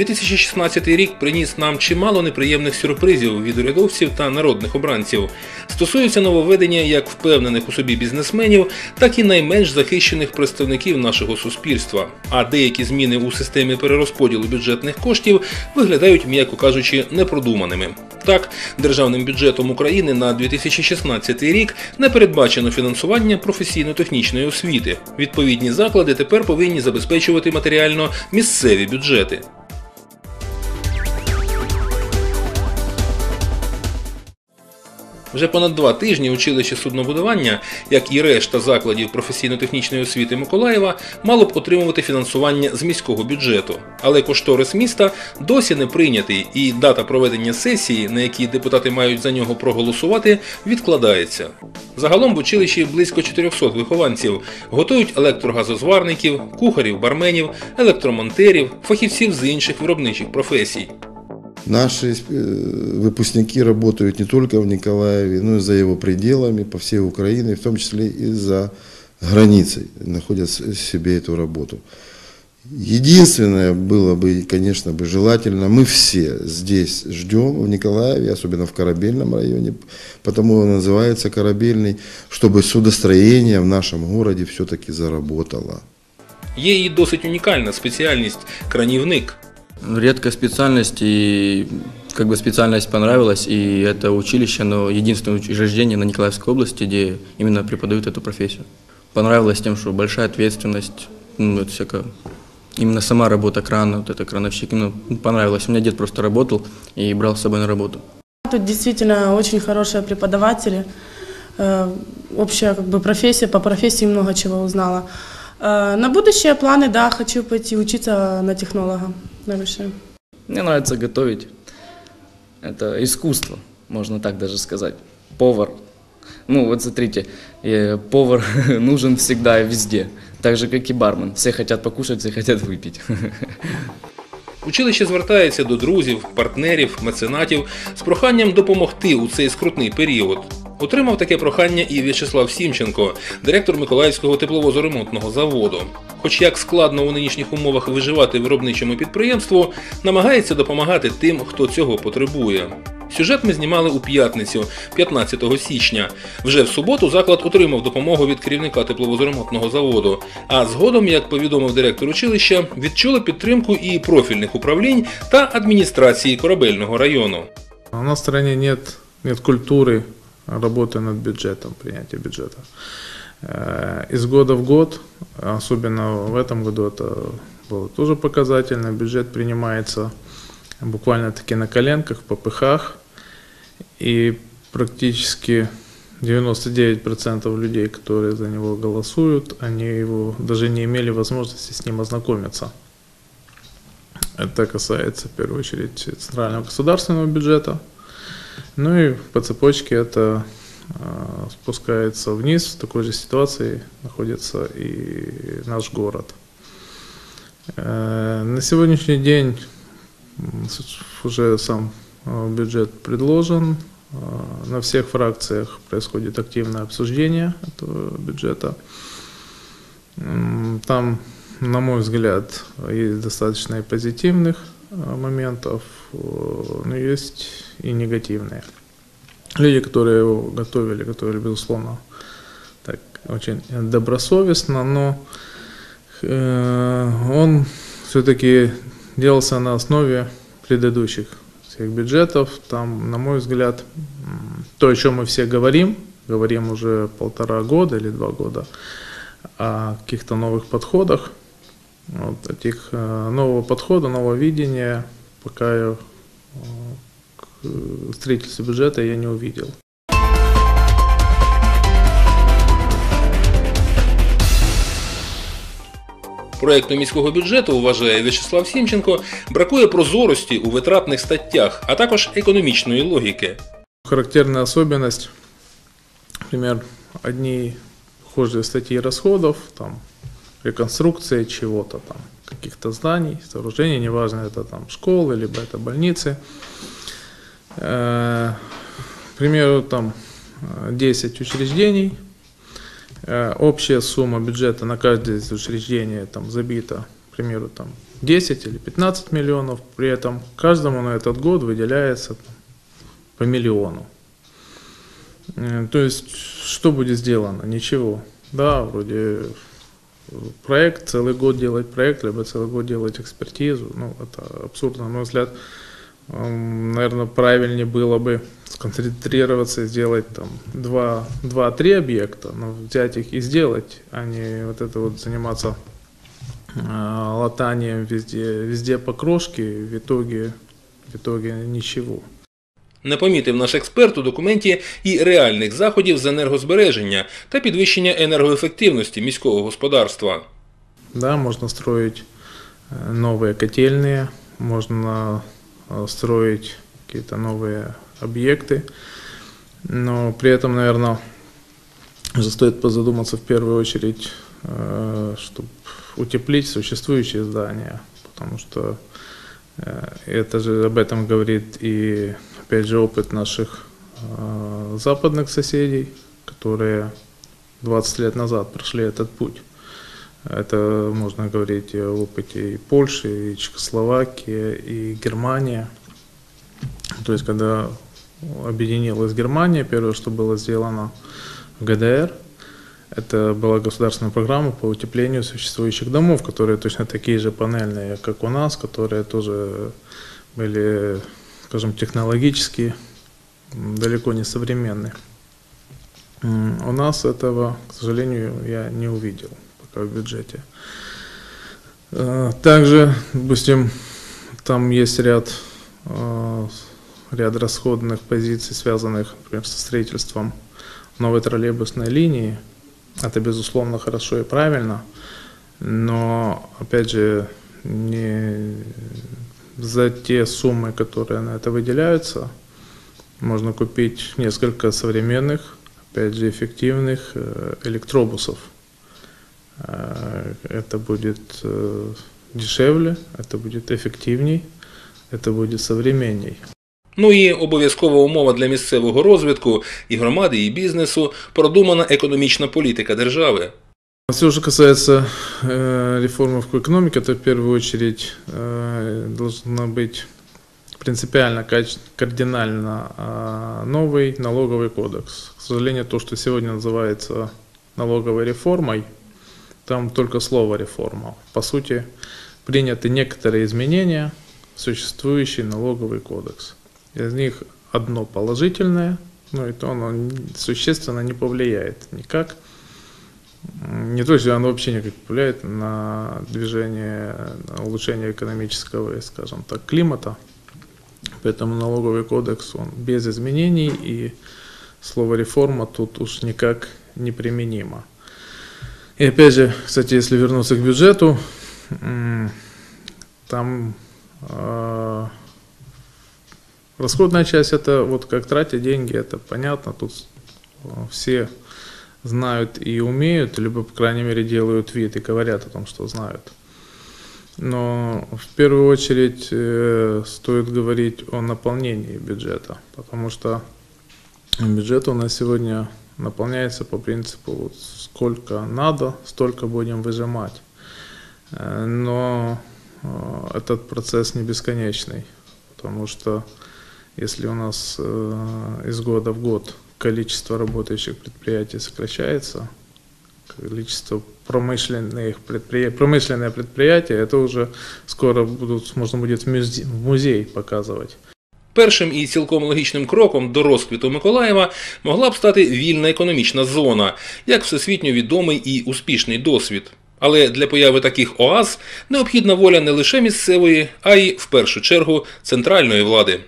2016 рік приніс нам чимало неприємних сюрпризів від урядовців та народних обранців. Стосується нововведення як впевнених у собі бізнесменів, так і найменш захищених представників нашого суспільства. А деякі зміни у системі перерозподілу бюджетних коштів виглядають, м'яко кажучи, непродуманими. Так, державним бюджетом України на 2016 рік не передбачено фінансування професійно-технічної освіти. Відповідні заклади тепер повинні забезпечувати матеріально місцеві бюджети. Вже понад два тижні училище суднобудування, як і решта закладів професійно-технічної освіти Миколаєва, мало б отримувати фінансування з міського бюджету. Але кошторис міста досі не прийнятий, і дата проведення сесії, на якій депутати мають за нього проголосувати, відкладається. Загалом в училищі близько 400 вихованців готують електрогазозварників, кухарів, барменів, електромонтерів, фахівців з інших виробничих професій. Наши э, выпускники работают не только в Николаеве, но и за его пределами, по всей Украине, в том числе и за границей, находят с- себе эту работу. Единственное было бы, конечно, бы желательно, мы все здесь ждем, в Николаеве, особенно в Корабельном районе, потому он называется Корабельный, чтобы судостроение в нашем городе все-таки заработало. Є і досить унікальна спеціальність кранівник. Редкая специальность, и как бы специальность понравилась, и это училище, но единственное учреждение на Николаевской области, где именно преподают эту профессию. Понравилось тем, что большая ответственность, ну, это всякое, именно сама работа крана, вот это крановщик, именно понравилось. У меня дед просто работал и брал с собой на работу. Тут действительно очень хорошие преподаватели. Э, Общая как бы профессия, по профессии много чего узнала. Э, На будущее планы, да, хочу пойти учиться на технолога на высшее. Мне нравится готовить. Это искусство, можно так даже сказать. Повар. Ну вот смотрите, э, повар нужен всегда и везде. Так же, как и бармен. Все хотят покушать, все хотят выпить. Училище звертається до друзів, партнерів, меценатів з проханням допомогти у цей скрутний період. Отримав таке прохання і В'ячеслав Сімченко, директор Миколаївського тепловозоремонтного заводу. Хоч як складно у нинішніх умовах виживати виробничому підприємству, намагається допомагати тим, хто цього потребує. Сюжет ми знімали у п'ятницю, 15 січня. Вже в суботу заклад отримав допомогу від керівника тепловозоремонтного заводу. А згодом, як повідомив директор училища, відчули підтримку і профільних управлінь та адміністрації корабельного району. В стране нет, нет культуры работы над бюджетом, принятия бюджета. Э, Из года в год, особенно в этом году это было тоже показательно, бюджет принимается буквально-таки на коленках, в попыхах, и практически 99% людей, которые за него голосуют, они его даже не имели возможности с ним ознакомиться. Это касается в первую очередь центрального государственного бюджета. Ну и по цепочке это э, спускается вниз. В такой же ситуации находится и наш город. Э, на сегодняшний день уже сам э, бюджет предложен. Э, На всех фракциях происходит активное обсуждение этого бюджета. Там, на мой взгляд, есть достаточно и позитивных моментов, э, но есть и негативные. Люди, которые его готовили, готовили, безусловно, так очень добросовестно, но э, он все-таки делался на основе предыдущих всех бюджетов. Там, на мой взгляд, то, о чем мы все говорим, говорим уже полтора года или два года, о каких-то новых подходах. Вот этих э, нового подхода, нового видения, пока я э, к э, строительству бюджета я не увидел. Проекту міського бюджету, вважає В'ячеслав Сімченко, бракує прозорості у витратних статтях, а також економічної логіки. Характерная особенность, например, одни похожие статьи расходов, там, реконструкция чего-то там, каких-то зданий, сооружений, неважно, это там школы, либо это больницы. Э, К примеру, там э, 10 учреждений, Э, общая сумма бюджета на каждое из учреждений там забита, к примеру, там 10 или 15 миллионов, при этом каждому на этот год выделяется по миллиону. Э, То есть, что будет сделано? Ничего. Да, вроде э, проект, целый год делать проект, либо целый год делать экспертизу. Ну, это абсурдно, на мой взгляд. Наверное, правильнее было бы сконцентрироваться и сделать там 2-3 объекта, но взять их и сделать, а не вот это вот заниматься э, латанием везде, везде по крошке, в итоге, в итоге ничего. Не помітив наш експерт у документі і реальних заходів з енергозбереження та підвищення енергоефективності міського господарства. Да, можно строить э, новые котельные, можно э, строить какие-то новые объекты, но при этом, наверное, уже стоит позадуматься в первую очередь, чтобы утеплить существующие здания, потому что э, это же об этом говорит и, опять же, опыт наших э, западных соседей, которые 20 лет назад прошли этот путь. Это можно говорить о опыте и Польши, и Чехословакии, и Германии. То есть, когда объединилась Германия, первое, что было сделано в ГДР, это была государственная программа по утеплению существующих домов, которые точно такие же панельные, как у нас, которые тоже были, скажем, технологически далеко не современные. М, У нас этого, к сожалению, я не увидел пока в бюджете. Э, Также, допустим, там есть ряд, э, ряд расходных позиций, связанных, например, со строительством новой троллейбусной линии. Это, безусловно, хорошо и правильно, но, опять же, не за те суммы, которые на это выделяются, можно купить несколько современных, опять же, эффективных э, электробусов. Э, Это будет э, дешевле, это будет эффективней, это будет современней. Ну і обов'язкова умова для місцевого розвитку і громади, і бізнесу продумана економічна політика держави. Все, что касается э, реформы в экономике, то в первую очередь э, должна быть принципиально, кардинально э, новый налоговый кодекс. К сожалению, то, что сегодня называется налоговой реформой, там только слово реформа. По сути, приняты некоторые изменения в существующий налоговый кодекс. Из них одно положительное, но и то оно существенно не повлияет никак. Не то, что оно вообще никак не повлияет на движение, на улучшение экономического, скажем так, климата. Поэтому налоговый кодекс, он без изменений, и слово реформа тут уж никак не применимо. И опять же, кстати, если вернуться к бюджету, там э, расходная часть это вот как тратить деньги, это понятно, тут э, все знают и умеют, либо, по крайней мере, делают вид и говорят о том, что знают. Но в первую очередь э, стоит говорить о наполнении бюджета, потому что бюджет у нас сегодня наполняется по принципу вот сколько надо, столько будем выжимать. Э, Но э, этот процесс не бесконечный, потому что если у нас из года в год количество работающих предприятий сокращается, количество промышленных предприятий, промышленные предприятия, это уже скоро будут, можно будет в музе- в музей показывать. Першим і цілком логічним кроком до розквіту Миколаєва могла б стати вільна економічна зона, як всесвітньо відомий і успішний досвід. Але для появи таких оаз необхідна воля не лише місцевої, а й в першу чергу центральної влади.